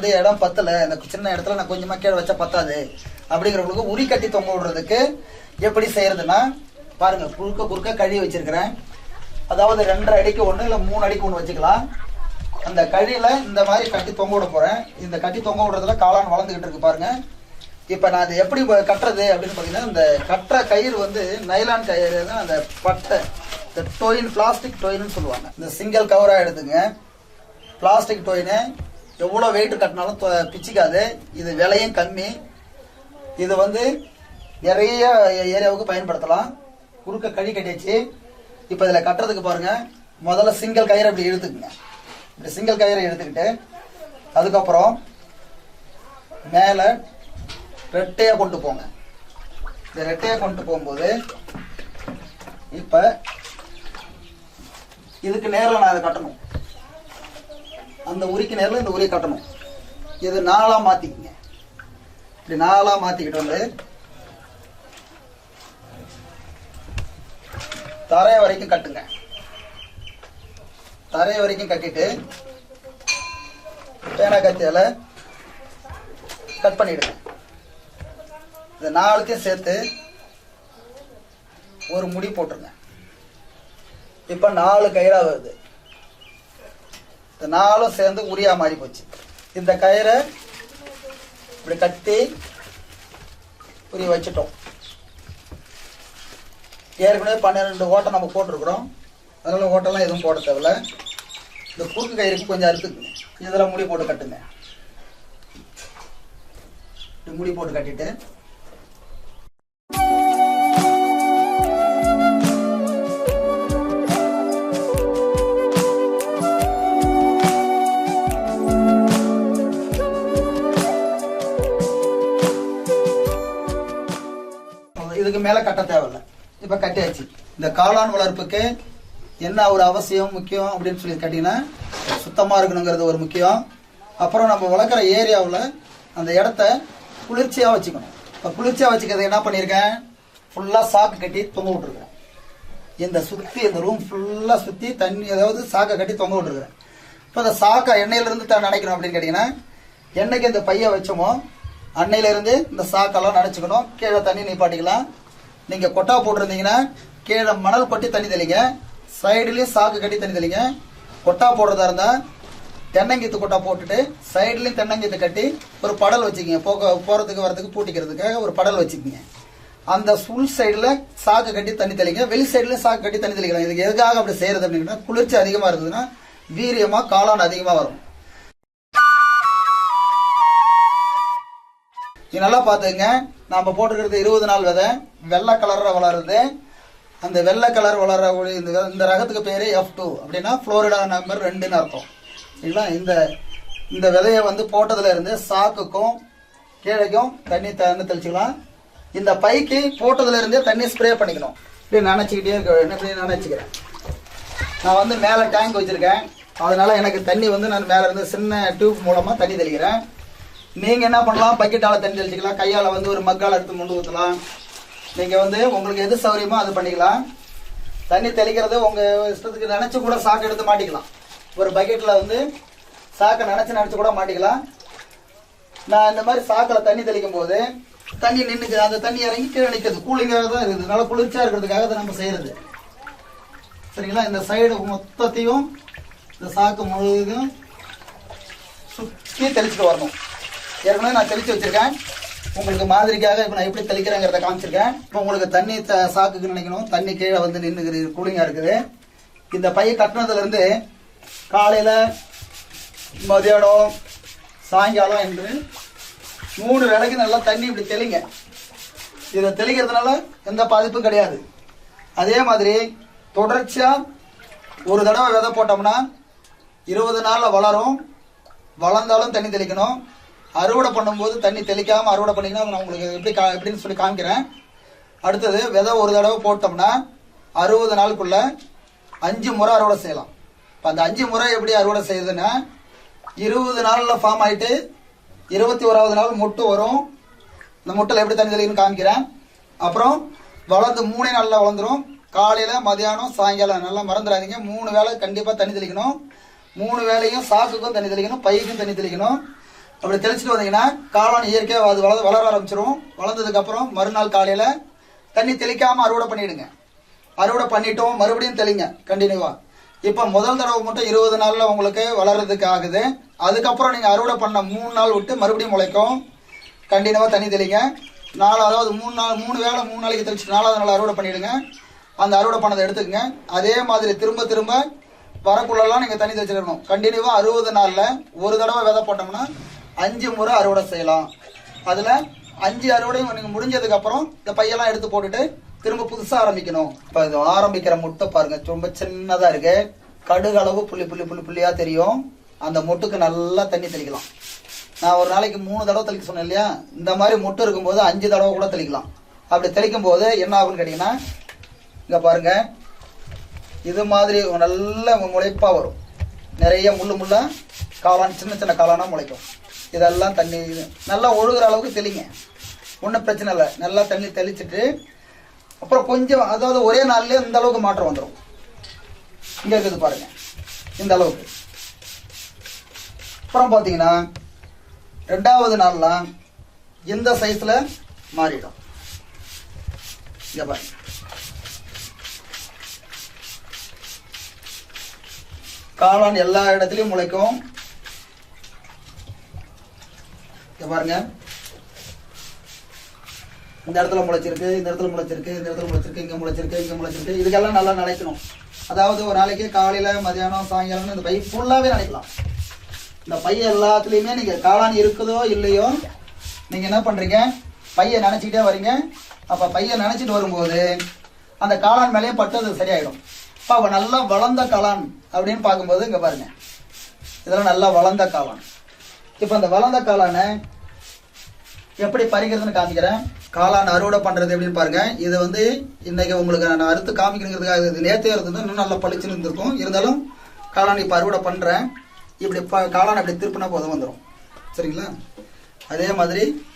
வந்து இடம் பத்தல. இந்த சின்ன இடத்துல நான் கொஞ்சமா கீழே வச்சா பத்தாது. அப்படிங்கிறவங்களுக்கு உரி கட்டி தொங்க விடுறதுக்கு எப்படி செய்யறதுன்னா பாருங்க குறுக்க குறுக்க கழுவி வச்சிருக்கிறேன். அதாவது ரெண்டரை அடிக்கு ஒன்று இல்லை மூணு அடிக்கு ஒன்று வச்சுக்கலாம். அந்த கழியில இந்த மாதிரி கட்டி தொங்க விட போறேன். இந்த கட்டி தொங்க விடுறதுல காளான் வளர்ந்துகிட்டு இருக்கு பாருங்க. இப்போ நான் அது எப்படி கட்டுறது அப்படின்னு பார்த்தீங்கன்னா இந்த கட்டுற கயிறு வந்து நைலான் கயிறு தான் அந்த பட்டை. இந்த டொயின் பிளாஸ்டிக் டொயின்னு சொல்லுவாங்க. இந்த சிங்கிள் கவராக எடுத்துங்க. பிளாஸ்டிக் டொயின்னு எவ்வளோ வெயிட் கட்டினாலும் தொ- பிச்சுக்காது. இது விலையும் கம்மி. இது வந்து நிறைய ஏரியாவுக்கு பயன்படுத்தலாம். குறுக்க கழி கட்டியாச்சு. இப்போ இதில் கட்டுறதுக்கு பாருங்கள் முதல்ல சிங்கிள் கயிறை இப்படி இழுத்துக்குங்க. இப்படி சிங்கிள் கயிறை எடுத்துக்கிட்டு அதுக்கப்புறம் மேலே ரெட்டையாக கொண்டு போங்க. இந்த ரெட்டையாக கொண்டு போகும்போது இப்போ இதுக்கு நேரில் நான் அதை கட்டணும். அந்த உரிக்கு நேரில் இந்த உரியை கட்டணும். இது நாலாக மாற்றிக்கிங்க இப்படி நாலாக மாற்றிக்கிட்டு வந்து தரைய வரைக்கும் கட்டுங்க. தரைய வரைக்கும் கட்டிட்டு பேனா கத்தியால் கட் பண்ணிடுங்க. இந்த நாலுத்தையும் சேர்த்து ஒரு முடி போட்டுருங்க. இப்போ நாலு கயிறாக வருது இந்த நாளும் சேர்ந்து உரியா மாறி போச்சு. இந்த கயிறை இப்படி கட்டி உரிய வச்சுட்டோம். ஏற்கனவே பன்னிரெண்டு ஓட்டை நம்ம போட்டிருக்கிறோம். அதனால் ஓட்டெல்லாம் எதுவும் போட தேவையில்ல. இந்த குறுக்கு கயிறுக்கு கொஞ்சம் அறுத்துக்குங்க இதெல்லாம் முடி போட்டு கட்டுங்க. முடி போட்டு கட்டிட்டு மேலே கட்ட தேவையில்லை. இப்போ கட்டியாச்சு. இந்த காளான் வளர்ப்புக்கு என்ன ஒரு அவசியம் முக்கியம் அப்படின்னு சொல்லி கேட்டிங்கன்னா சுத்தமாக இருக்கணுங்கிறது ஒரு முக்கியம். அப்புறம் நம்ம வளர்க்குற ஏரியாவில் அந்த இடத்த குளிர்ச்சியாக வச்சுக்கணும். இப்போ குளிர்ச்சியாக வச்சுக்கிறது என்ன பண்ணியிருக்கேன்? ஃபுல்லாக சாக்கு கட்டி தொங்க விட்டுருக்கேன் இந்த சுற்றி இந்த ரூம் ஃபுல்லாக சுற்றி தண்ணி அதாவது சாக்கை கட்டி தொங்க விட்டுருக்கேன் இப்போ அந்த சாக்கை எண்ணெயிலேருந்து தான் நினைக்கணும் அப்படின்னு கேட்டிங்கன்னா என்னைக்கு இந்த பையை வச்சோமோ அன்னையிலேருந்து இந்த சாக்கெல்லாம் நினச்சிக்கணும். கீழே தண்ணி நிப்பாட்டிக்கலாம். நீங்க கொட்டா போட்டிருந்தீங்கன்னா கீழே மணல் கொட்டி தண்ணி தெளிங்க. சைடுலயும் சாக்கு கட்டி தண்ணி தெளிங்க. கொட்டா போடுறதா இருந்தா தென்னங்கீத்து கொட்டா போட்டுட்டு சைடுலயும் தென்னங்கீத்து கட்டி ஒரு படல் வச்சுக்கிங்க. போக போறதுக்கு வரதுக்கு பூட்டிக்கிறதுக்காக ஒரு படல் வச்சுக்கிங்க. அந்த உள் சைடுல சாக்கு கட்டி தண்ணி தெளிங்க. வெளி சைடுலேயும் சாக்கு கட்டி தண்ணி தெளிக்கலாம். இதுக்கு எதுக்காக அப்படி செய்யறது அப்படின்னா குளிர்ச்சி அதிகமா இருந்ததுன்னா வீரியமா காளான் அதிகமா வரும். இது நல்லா பார்த்துங்க நாம் போட்டுக்கிறது இருபது நாள் விதை. வெள்ளை கலரில் வளருது. அந்த வெள்ளை கலர் வளர இந்த இந்த ரகத்துக்கு பேர் எஃப் டூ அப்படின்னா ஃப்ளோரிடா நம்பர் ரெண்டுன்னு அர்த்தம். சரிங்களா? இந்த இந்த விதையை வந்து போட்டதுலேருந்து சாக்குக்கும் கீழேக்கும் தண்ணி தண்ணி தெளிச்சிக்கலாம். இந்த பைக்கு போட்டதுலேருந்தே தண்ணி ஸ்ப்ரே பண்ணிக்கணும். இப்படி நினச்சிக்கிட்டே இருக்க என்ன இப்படி நினச்சிக்கிறேன். நான் வந்து மேலே டேங்க் வச்சுருக்கேன். அதனால் எனக்கு தண்ணி வந்து நான் மேலே இருந்து சின்ன டியூப் மூலமாக தண்ணி தெளிக்கிறேன். நீங்க என்ன பண்ணலாம்? பக்கெட்டால தண்ணி தெளிச்சுக்கலாம் கையால வந்து ஒரு மக்கால் எடுத்து முண்டு ஊற்றலாம் நீங்க வந்து உங்களுக்கு எது சௌகரியமோ அது பண்ணிக்கலாம். தண்ணி தெளிக்கிறது உங்க இஷ்டத்துக்கு நினைச்சு கூட சாக்கு எடுத்து மாட்டிக்கலாம். ஒரு பக்கெட்ல வந்து சாக்கை நினைச்சு நினைச்சு கூட மாட்டிக்கலாம். நான் இந்த மாதிரி சாக்கில் தண்ணி தெளிக்கும் போது தண்ணி நின்னுக்கு அந்த தண்ணி இறங்கி கீழே நிற்கிறது கூலிங்காக தான் இருக்குது. நல்லா குளிர்ச்சியாக இருக்கிறதுக்காக அதை நம்ம செய்கிறது சரிங்களா? இந்த சைடு மொத்தத்தையும் இந்த சாக்கு முழுவதும் சுற்றி தெளிச்சுட்டு வரணும். ஏற்கனவே நான் தெளிச்சு வச்சிருக்கேன். உங்களுக்கு மாதிரிக்காக இப்போ நான் எப்படி தெளிக்கிறேங்கிறத காமிச்சிருக்கேன். இப்போ உங்களுக்கு தண்ணி த- சாக்குக்கு நினைக்கணும். தண்ணி கீழே வந்து நின்று கூலிங்காக இருக்குது. இந்த பைய கட்டினதுல இருந்து காலையில் மதியானம் சாயங்காலம் என்று மூணு வேலைக்கு நல்லா தண்ணி இப்படி தெளிங்க. இதை தெளிக்கிறதுனால எந்த பாதிப்பும் கிடையாது. அதே மாதிரி தொடர்ச்சியா ஒரு தடவை விதை போட்டோம்னா இருபது நாள்ல வளரும். வளர்ந்தாலும் தண்ணி தெளிக்கணும். அறுவடை பண்ணும்போது தண்ணி தெளிக்காம அறுவடை பண்ணீங்கன்னா நான் உங்களுக்கு எப்படி கா- எப்படின்னு சொல்லி காமிக்கிறேன். அடுத்தது விதை ஒரு தடவை போட்டோம்னா அறுபது நாளுக்குள்ள அஞ்சு முறை அறுவடை செய்யலாம். இப்போ அந்த அஞ்சு முறை எப்படி அறுவடை செய்யுதுன்னா இருபது நாளில் ஃபார்ம் ஆகிட்டு இருபத்தி ஓராவது நாள் முட்டு வரும். இந்த முட்டையில் எப்படி தண்ணி தெளிக்கணும்னு காமிக்கிறேன். அப்புறம் வளர்ந்து மூணே நாளில் வளர்ந்துடும் காலையில் மதியானம் சாயங்காலம் நல்லா மறந்துடாதீங்க. மூணு வேளை கண்டிப்பாக தண்ணி தெளிக்கணும். மூணு வேலையும் சாக்குக்கும் தண்ணி தெளிக்கணும் பைக்கும் தண்ணி தெளிக்கணும். அப்படி தெளிச்சுட்டு வந்தீங்கன்னா காளான் இயற்கையாக அது வளர வளர ஆரம்பிச்சிரும். வளர்ந்ததுக்கு அப்புறம் மறுநாள் காலையில் தண்ணி தெளிக்காமல் அறுவடை பண்ணிவிடுங்க அறுவடை பண்ணிட்டோம் மறுபடியும் தெளிங்க கண்டினியூவாக இப்போ முதல் தடவை மட்டும் இருபது நாளில் உங்களுக்கு வளர்றதுக்கு ஆகுது. அதுக்கப்புறம் நீங்கள் அறுவடை பண்ண மூணு நாள் விட்டு மறுபடியும் முளைக்கும். கண்டினியூவாக தண்ணி தெளிங்க. நாலு அதாவது மூணு நாள் மூணு வேளை மூணு நாளைக்கு தெளிச்சு நாலாவது நாள் அறுவடை பண்ணிவிடுங்க அந்த அறுவடை பண்ணதை எடுத்துக்கங்க. அதே மாதிரி திரும்ப திரும்ப வரக்குள்ளெல்லாம் நீங்கள் தண்ணி தெளிச்சிடணும். கண்டினியூவாக அறுபது நாளில் ஒரு தடவை விதை போட்டோம்னா அஞ்சு முறை அறுவடை செய்யலாம். அதில் அஞ்சு அறுவடையும் நீங்கள் முடிஞ்சதுக்கப்புறம் இந்த பையெல்லாம் எடுத்து போட்டுட்டு திரும்ப புதுசாக ஆரம்பிக்கணும். இப்போ இது ஆரம்பிக்கிற முட்டை பாருங்கள் ரொம்ப சின்னதாக இருக்குது கடுகு அளவு புள்ளி புள்ளி புள்ளி புள்ளியாக தெரியும். அந்த மொட்டுக்கு நல்லா தண்ணி தெளிக்கலாம். நான் ஒரு நாளைக்கு மூணு தடவை தெளிக்க சொன்னேன் இல்லையா? இந்த மாதிரி முட்டை இருக்கும்போது அஞ்சு தடவை கூட தெளிக்கலாம். அப்படி தெளிக்கும் போது என்ன ஆகும்னு கேட்டிங்கன்னா இங்கே பாருங்கள் இது மாதிரி நல்ல முளைப்பாக வரும். நிறைய முள்ளு முள்ள காளான் சின்ன சின்ன காளானாக முளைக்கும். இதெல்லாம் தண்ணி நல்லா ஒழுகுற அளவுக்கு தெளிங்க. ஒன்றும் பிரச்சனை இல்லை. நல்லா தண்ணி தெளிச்சுட்டு அப்புறம் கொஞ்சம் அதாவது ஒரே நாள்லேயே இந்த அளவுக்கு மாற்றம் வந்துடும் இங்கே இருக்குது பாருங்க. இந்த அளவுக்கு. அப்புறம் பார்த்தீங்கன்னா ரெண்டாவது நாள்லாம் இந்த சைஸில் மாறிடும். இங்கே பாருங்க. காளான் எல்லா இடத்துலையும் முளைக்கும் இங்க பாருங்க. இந்த இடத்துல முளைச்சிருக்கு இந்த இடத்துல முளைச்சிருக்கு இந்த இடத்துல முளைச்சிருக்கு இங்க முளைச்சிருக்கு இங்க முளைச்சிருக்கு. இதுக்கெல்லாம் நல்லா நினைக்கணும். அதாவது ஒரு நாளைக்கு காலையில மதியானம் சாயங்காலம் இந்த பை ஃபுல்லாவே நினைக்கலாம். இந்த பைய எல்லாத்துலயுமே நீங்க காளான் இருக்குதோ இல்லையோ நீங்க என்ன பண்றீங்க? பைய நினச்சிக்கிட்டே வரீங்க. அப்ப பைய நினைச்சிட்டு வரும்போது அந்த காளான் மேலேயே பட்டு அது சரியாயிடும். அப்ப அவ நல்லா வளர்ந்த காளான் அப்படின்னு பார்க்கும்போது இங்க பாருங்க. இதெல்லாம் நல்லா வளர்ந்த காளான். இப்ப அந்த வளர்ந்த காளானை எப்படி பறிக்கிறதுன்னு காமிக்கிறேன். காளான் அறுவடை பண்றது எப்படின்னு பாருங்க. இது வந்து இன்னைக்கு உங்களுக்கு நான் அறுத்து காமிக்கணுங்கிறதுக்காக இது நேத்தே இருந்தது இன்னும் நல்லா பளிச்சுன்னு இருந்திருக்கும். இருந்தாலும் காளான் இப்போ அறுவடை பண்றேன். இப்படி ப- காளான் இப்படி திருப்பினா போதும் வந்துடும் சரிங்களா? அதே மாதிரி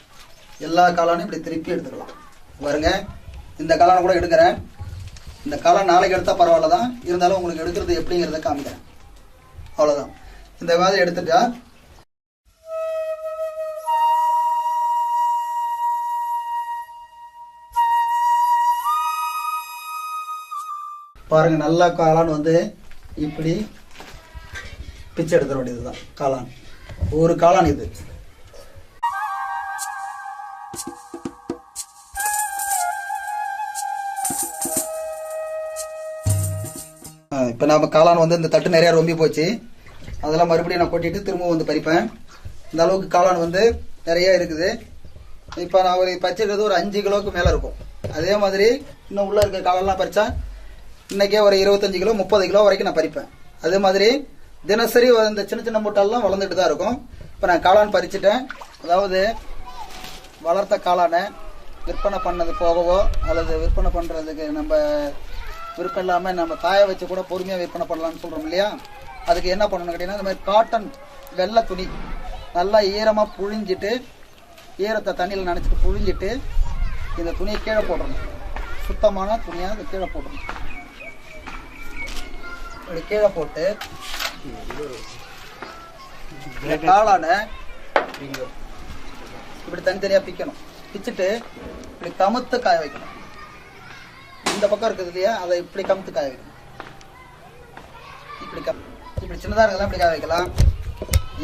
எல்லா காளானையும் இப்படி திருப்பி எடுத்துக்கலாம். பாருங்க இந்த காளானை கூட எடுக்கிறேன். இந்த காளான் நாளைக்கு எடுத்தால் பரவாயில்ல தான் இருந்தாலும் உங்களுக்கு எடுக்கிறது எப்படிங்கிறத காமிக்கிறேன். அவ்வளோதான் இந்த மாதிரி எடுத்துட்டா பாருங்க நல்லா காளான் வந்து இப்படி பிச்சை எடுத்துட வேண்டியதுதான் காளான். ஒரு காளான் இது. இப்போ நம்ம காளான் வந்து இந்த தட்டு நிறையா ரொம்பி போச்சு. அதெல்லாம் மறுபடியும் நான் கொட்டிட்டு திரும்பவும் வந்து பறிப்பேன். இந்த அளவுக்கு காளான் வந்து நிறையா இருக்குது. இப்போ நான் ஒரு பறிச்சிருக்கிறது ஒரு அஞ்சு கிலோவுக்கு மேலே இருக்கும். அதே மாதிரி இன்னும் உள்ள இருக்க காளான்லாம் பறிச்சா இன்றைக்கே ஒரு இருபத்தஞ்சு கிலோ முப்பது கிலோ வரைக்கும் நான் பறிப்பேன். அதே மாதிரி தினசரி இந்த சின்ன சின்ன மூட்டெல்லாம் வளர்ந்துட்டு தான் இருக்கும். இப்போ நான் காளான் பறிச்சிட்டேன். அதாவது வளர்த்த காளானை விற்பனை பண்ணது போகவோ அல்லது விற்பனை பண்ணுறதுக்கு நம்ம விருப்பம் இல்லாமல் நம்ம காய வச்சு கூட பொறுமையாக விற்பனை பண்ணலாம்னு சொல்கிறோம் இல்லையா? அதுக்கு என்ன பண்ணணும் கேட்டிங்கன்னா இந்த மாதிரி காட்டன் வெள்ளை துணி நல்லா ஈரமாக புழிஞ்சிட்டு ஈரத்தை தண்ணியில் நனைச்சிட்டு புழிஞ்சிட்டு இந்த துணியை கீழே போட்டுறணும். சுத்தமான துணியாக கீழே போட்டுறணும். இப்படி கீழே போட்டு இந்த இப்படி தனித்தனியாக பிக்கணும். பிச்சுட்டு இப்படி கமுத்து காய வைக்கணும். இந்த பக்கம் இருக்குது இல்லையா? அதை இப்படி கமுத்து காய வைக்கணும். இப்படி கம் இப்படி சின்னதாக இருக்கலாம் இப்படி காய வைக்கலாம்.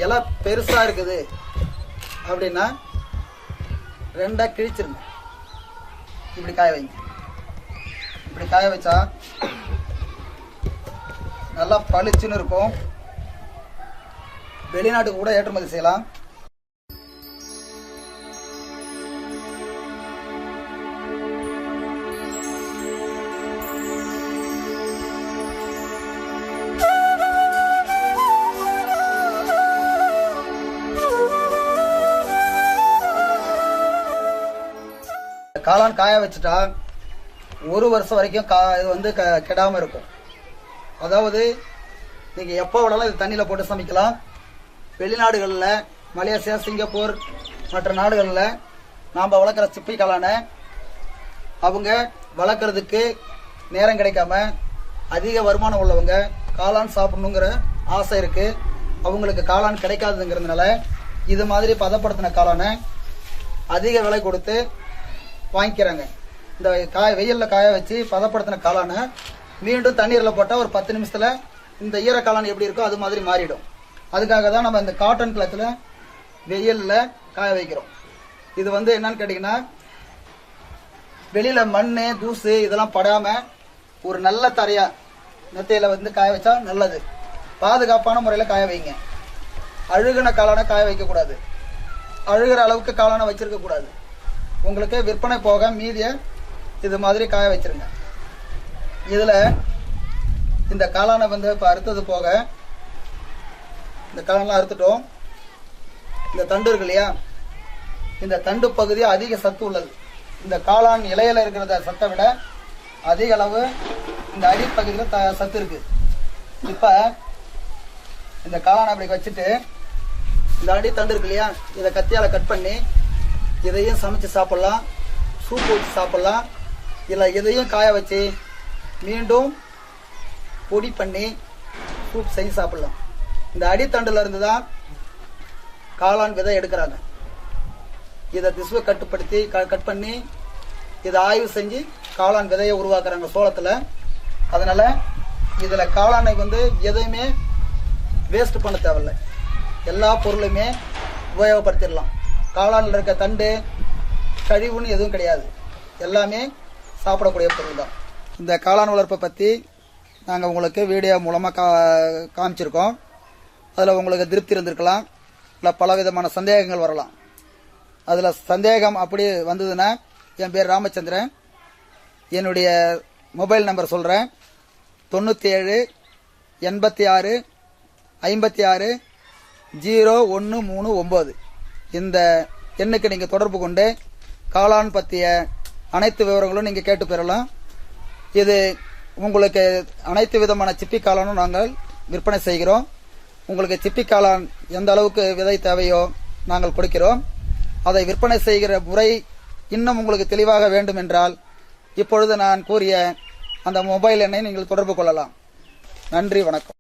இலை பெருசா இருக்குது அப்படின்னா ரெண்டாக கிழிச்சிருங்க. இப்படி காய வைங்க. இப்படி காய வச்சா நல்லா பளிச்சுன்னு இருக்கும். வெளிநாட்டுக்கு கூட ஏற்றுமதி செய்யலாம். காளான் காய வச்சுட்டா ஒரு வருஷம் வரைக்கும் கா இது வந்து க கெடாமல் இருக்கும். அதாவது நீங்கள் எப்போ வேணாலும் இது தண்ணியில் போட்டு சமைக்கலாம். வெளிநாடுகளில் மலேசியா சிங்கப்பூர் மற்ற நாடுகளில் நாம் வளர்க்குற சிப்பி காளானை அவங்க வளர்க்குறதுக்கு நேரம் கிடைக்காம அதிக வருமானம் உள்ளவங்க காளான் சாப்பிடணுங்கிற ஆசை இருக்குது அவங்களுக்கு காளான் கிடைக்காதுங்கிறதுனால இது மாதிரி பதப்படுத்தின காளானை அதிக விலை கொடுத்து வாங்கிக்கிறாங்க. இந்த காய வெயிலில் காய வச்சு பதப்படுத்தின காளானை மீண்டும் தண்ணீரில் போட்டால் ஒரு பத்து நிமிஷத்தில் இந்த ஈர காளான் எப்படி இருக்கோ அது மாதிரி மாறிடும். அதுக்காக தான் நம்ம இந்த காட்டன் கிளாத்தில் வெயிலில் காய வைக்கிறோம். இது வந்து என்னன்னு கேட்டிங்கன்னா வெளியில் மண் தூசு இதெல்லாம் படாமல் ஒரு நல்ல தரையாக நெத்தையில் வந்து காய வச்சா நல்லது. பாதுகாப்பான முறையில் காய வைங்க. அழுகுன காளானை காய வைக்கக்கூடாது அழுகிற அளவுக்கு காளானை வச்சுருக்கக்கூடாது உங்களுக்கு விற்பனை போக மீதியை இது மாதிரி காய வச்சிருங்க. இதில் இந்த காளானை வந்து இப்போ அறுத்தது போக இந்த காளான்லாம் அறுத்துட்டோம். இந்த தண்டு இருக்கு இல்லையா? இந்த தண்டு பகுதி அதிக சத்து உள்ளது. இந்த காளான் இலையில் இருக்கிறத சத்தை விட அதிக அளவு இந்த அடிப்பகுதியில் த சத்து இருக்குது இப்போ இந்த காளானை அப்படி வச்சுட்டு இந்த அடி தண்டு இருக்கு இல்லையா? இதை கத்தியால் கட் பண்ணி இதையும் சமைச்சு சாப்பிட்லாம். சூப் வச்சு சாப்பிட்லாம். இல்லை இதையும் காய வச்சு மீண்டும் பொடி பண்ணி சூப் செஞ்சு சாப்பிடலாம். இந்த அடித்தண்டுல இருந்து தான் காளான் விதை எடுக்கிறாங்க. இதை திசுவை கட்டுப்படுத்தி க- கட் பண்ணி இதை ஆய்வு செஞ்சு காளான் விதையை உருவாக்குறாங்க சோளத்தில். அதனால் இதில் காளானை வந்து எதையுமே வேஸ்ட் பண்ண தேவையில்லை. எல்லா பொருளுமே உபயோகப்படுத்திடலாம். காளானில் இருக்க தண்டு கழிவுன்னு எதுவும் கிடையாது. எல்லாமே சாப்பிடக்கூடிய பொருள் தான். இந்த காளான் வளர்ப்பை பற்றி நாங்கள் உங்களுக்கு வீடியோ மூலமாக கா காமிச்சிருக்கோம். அதில் உங்களுக்கு திருப்தி இருந்திருக்கலாம். இல்லை பல விதமான சந்தேகங்கள் வரலாம். அதில் சந்தேகம் அப்படி வந்ததுன்னா என் பேர் ராமச்சந்திரன். என்னுடைய மொபைல் நம்பர் சொல்கிறேன் தொண்ணூற்றி ஏழு எண்பத்தி ஆறு ஐம்பத்தி ஆறு ஜீரோ ஒன்று மூணு ஒம்பது இந்த எண்ணுக்கு நீங்கள் தொடர்பு கொண்டு காளான் பற்றிய அனைத்து விவரங்களும் நீங்கள் கேட்டு பெறலாம். இது உங்களுக்கு அனைத்து விதமான சிப்பி காளானும் நாங்கள் விற்பனை செய்கிறோம். உங்களுக்கு சிப்பி காளான் எந்த அளவுக்கு விதை தேவையோ நாங்கள் கொடுக்கிறோம். அதை விற்பனை செய்கிற முறை இன்னும் உங்களுக்கு தெளிவாக வேண்டும் என்றால் இப்பொழுது நான் கூறிய அந்த மொபைல் எண்ணை நீங்கள் தொடர்பு கொள்ளலாம். நன்றி வணக்கம்.